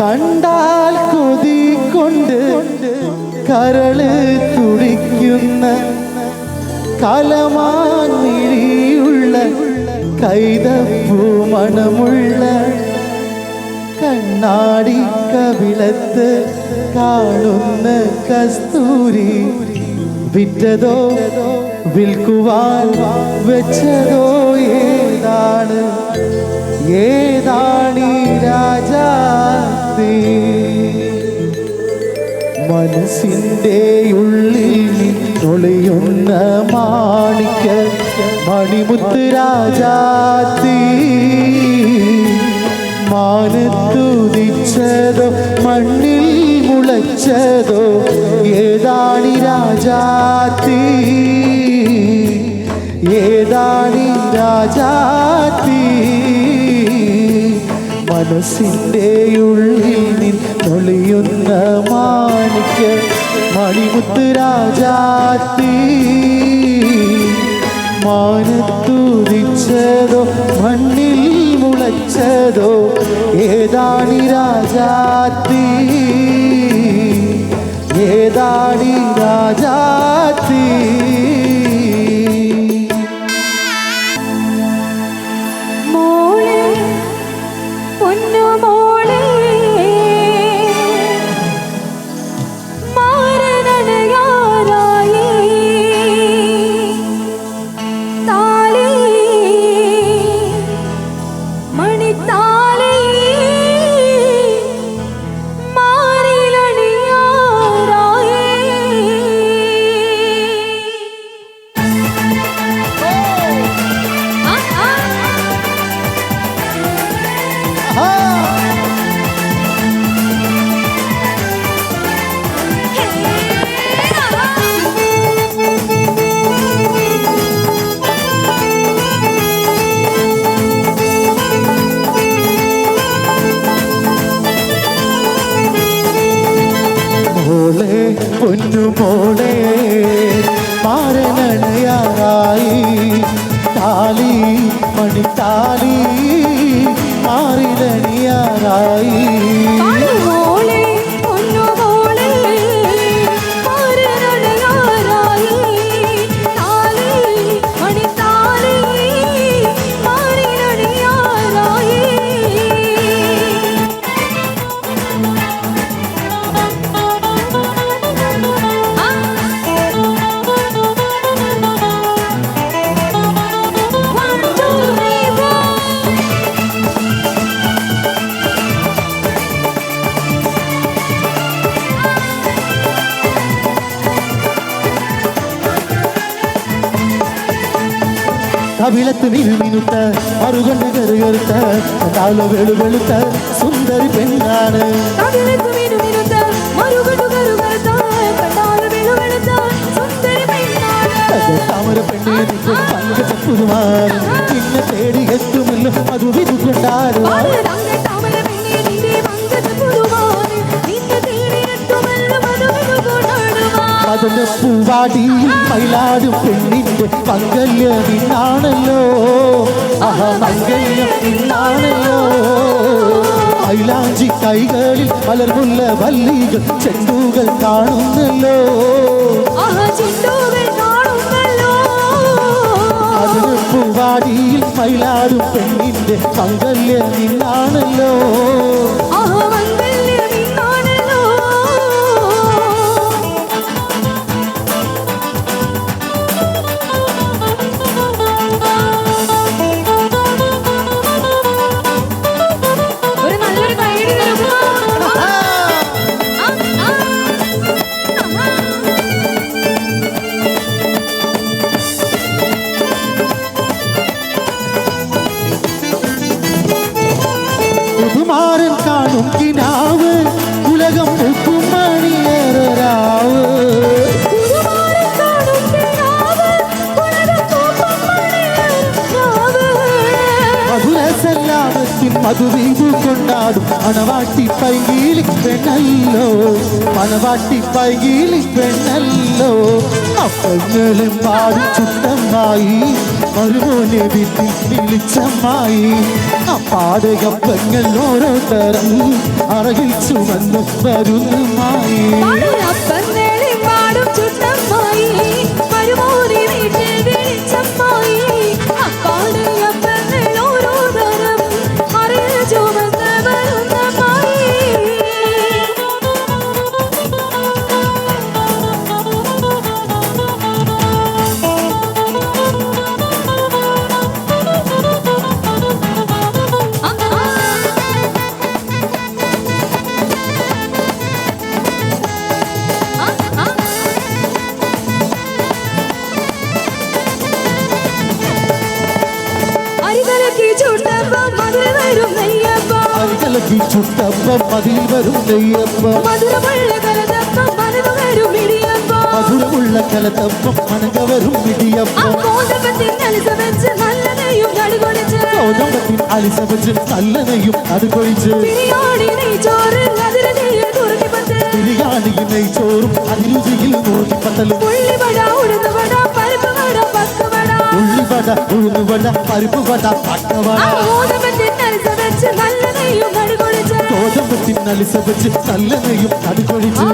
കണ്ടാൽ കൊതി കൊണ്ട് കരൾ തുടിക്കുന്ന കലമാൻ കൈതപ്പൂമണമുള്ള കൈതപ്പൂ മണമുള്ള കണ്ണാടി കവിളത്ത് കാണുന്ന കസ്തൂരി വിറ്റതോ വിൽക്കുവാൻ വെച്ചതോ ഏതാണ്? ഏതാണീ രാജാത്തീ മനസ്സിന്റെ ഉള്ളിൽ ഒളിയുന്ന മാണിക്ക മണിമുത്ത് രാജാത്തി മാനത്തുദിച്ചതോ മണ്ണിൽ മുളച്ചതോ ഏതാണി രാജാത്തി ഏതാണി രാജാത്തി മനസ്സിന്റെ ഉള്ളിൽ നിന്നൊളിയുന്ന മാണിക്ക മണിമുത്ത് രാജാത്തി. മാനത്തുതിച്ചതോ മണ്ണിൽ മുളച്ചതോ ഏതാണി രാജാത്തി? ഏതാണി രാജാത്തി more. ಕವಿಳತ್ತು ನಿಲ್ ಮಿನುತ್ತ ಮರುಗಂಡ ಗರುಗರುತ್ತ ತಾಲ ಬೆಳು ಬೆಳುತ್ತ ಸುಂದರಿ ಪೆಂಗಾಣ അതിന്റെ പൂവാടിയിൽ മയിലാടും പെണ്ണിന്റെ മംഗല്യം നിന്നാണല്ലോ. ആഹ മംഗല്യം നിന്നാണല്ലോ. മൈലാഞ്ചി കൈകളിൽ മലർമുല്ല വല്ലികൾ ചെണ്ടുകൾ കാണുന്നല്ലോ. അതിന് പൂവാടിയിൽ മയിലാടും പെണ്ണിന്റെ മംഗല്യം നിന്നാണല്ലോ. മധുവീതു കൊണ്ടാടും മണവാട്ടി പൈകീലി പെണ്ണല്ലോ. മണവാട്ടി പൈകീലി പെണ്ണല്ലോ. അപ്പങ്ങളും പാടി ചുട്ടമായി മരുമോനെ വിട്ടി വിളിച്ചമായി ആ പാടകപ്പങ്ങൾ ഓരോ തരം അറകിൽ ചുമന്നു വരുന്നുമായി. അരികലക്കി ചുട്ടപ്പം അതിൽ വരും നെയ്യപ്പം. മധുരമുള്ള കലത്തപ്പം മനക വരും ഇടിയപ്പം. മോദകത്തിൽ നൽക വെച്ച് നല്ല നെയ്യും കടുകൊളിച്ച് ഗോതമ്പത്തിൽ അലിസവച്ച് നല്ലനെയും അത് കൊഴിച്ച് ബിരിയാണി നെയ്ച്ചോറ് അതിരുചിയിൽ നോക്കിപ്പത്തലും ഉള്ളിവട ഉഴുന്നുവട പരിപ്പ് വട പക്കുവട. അലിസവച്ച് നല്ലനെയും അത് കൊഴിച്ച്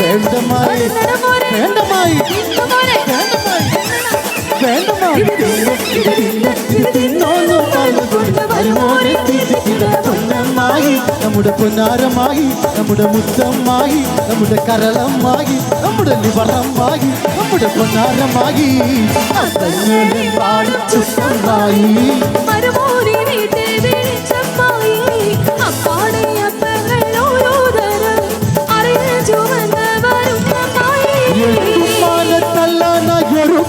വേണ്ടമായി വേണ്ടമായി വേണ്ടമായി നമ്മുടെ പൊന്നാരമായി നമ്മുടെ മുത്തമായി നമ്മുടെ കരളമായി നമ്മുടെ നിവളമായി നമ്മുടെ പൊന്നാരമായി അത്തങ്ങളെ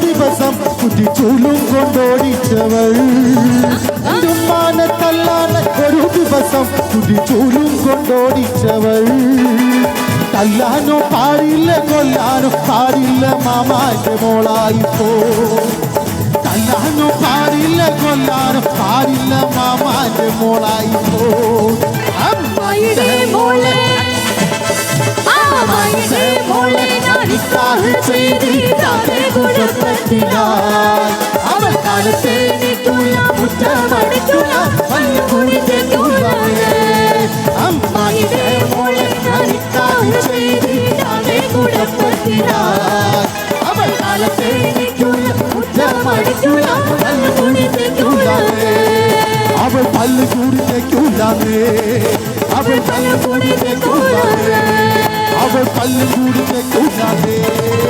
ദിവസം കുറ്റിച്ചൂലും കൊണ്ടോടിച്ചവൾ എട്ടുമാനത്തല്ലാന ഒരു ദിവസം കുറ്റിച്ചൂലും കൊണ്ടോടിച്ചവൾ തല്ലാനോ പാടില്ല കൊല്ലാനോ പാടില്ല മാമാന്റെ മോളായിപ്പോ. ನಾನು ಪಾರಿಲ್ಲ ಕೊಲ್ಲಾರು ಪಾರಿಲ್ಲ ಮಾಮಾಜೆ ಮೂಳಾಯಿತು ಅಮ್ಮಾಯಿಗೆ ಮೂಳೆ அம்மாயிடே மூளை நாடித்தாக செய்தித்தாலே குணப்பத்தினார் ਅਬ ਫਲ ਗੁੜ ਤੇ ਕਿਉਂ ਲਾਵੇ? ਅਬ ਫਲ ਗੁੜ ਤੇ ਕਿਉਂ ਲਾਵੇ? ਅਬ ਫਲ ਗੁੜ ਤੇ ਕਿਉਂ ਲਾਵੇ?